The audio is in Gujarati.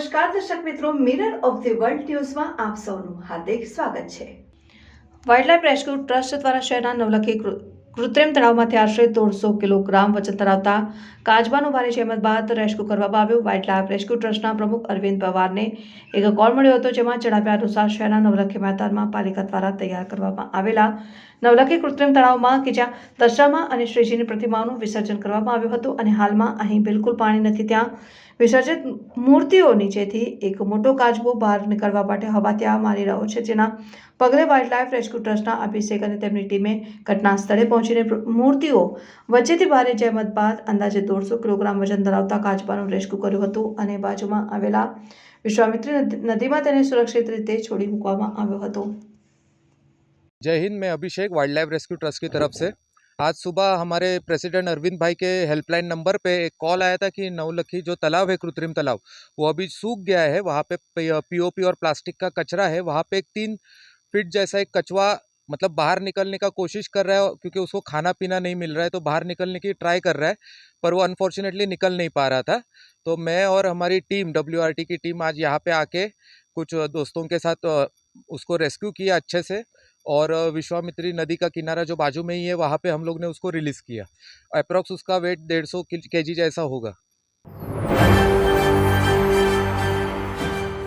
નમસ્કાર, દર્શક મિત્રો મિરર ઓફ ધી વર્લ્ડ ન્યૂઝમાં આપ સૌનું હાર્દિક સ્વાગત છે. વાઇલ્ડલાઇફ રેસ્ક્યુ ટ્રસ્ટ દ્વારા શહેરના નવલખી કૃત્રિમ તળાવમાંથી આશરે દોઢસો કિલોગ્રામ વજન ધરાવતા કાચબાનો ભારે જહેમત બાદ રેસ્ક્યુ કરવામાં આવ્યું. વાઇલ્ડલાઇફ રેસ્ક્યુ ટ્રસ્ટના પ્રમુખ અરવિંદ પવારને એક કોલ મળ્યો હતો, જેમાં જણાવ્યા અનુસાર શહેરના નવલખી મેદાનમાં પાલિકા દ્વારા તૈયાર કરવામાં આવેલા નવલખી કૃત્રિમ તળાવમાં કે જ્યાં દશામાં અને શ્રીજીની પ્રતિમાઓનું વિસર્જન કરવામાં આવ્યું હતું અને હાલમાં અહીં બિલકુલ પાણી નથી, ત્યાં વિસર્જિત મૂર્તિઓ નીચેથી એક મોટો કાચબો બહાર નીકળવા માટે હવા ત્યાં મારી રહ્યો છે જેના પગલે વાઇલ્ડલાઇફ રેસ્ક્યુ ટ્રસ્ટના અભિષેક અને તેમની ટીમે ઘટના સ્થળે પહોંચીને પ્ર- મૂર્તિઓ વચ્ચેથી ભારે જહેમત બાદ અંદાજે દોઢસો કિલોગ્રામ વજન ધરાવતા કાચબાનું રેસ્ક્યુ કર્યું હતું અને બાજુમાં આવેલા વિશ્વામિત્રી નદી- નદીમાં તેને સુરક્ષિત રીતે છોડી મૂકવામાં આવ્યો હતો जय हिंद मैं Abhishek wildlife rescue trust की तरफ से आज सुबह हमारे प्रेसिडेंट अरविंद भाई के हेल्पलाइन नंबर पे एक कॉल आया था कि नवलखी जो तालाब है, कृत्रिम तालाब, वो अभी सूख गया है। वहाँ पे पीओपी और प्लास्टिक का कचरा है। वहाँ पे एक तीन फीट जैसा एक कचवा मतलब बाहर निकलने का कोशिश कर रहा है क्योंकि उसको खाना पीना नहीं मिल रहा है तो बाहर निकलने की ट्राई कर रहा है, पर वो अनफॉर्चुनेटली निकल नहीं पा रहा था। तो मैं और हमारी टीम डब्ल्यूआरटी की टीम आज यहाँ पर आके कुछ दोस्तों के साथ उसको रेस्क्यू किया अच्छे से। और अ, विश्वामित्री नदी का किनारा जो बाजू में ही है वहाँ पे हम लोग ने उसको रिलीज़ किया अप्रॉक्स उसका वेट डेढ़ सौ के जी जैसा होगा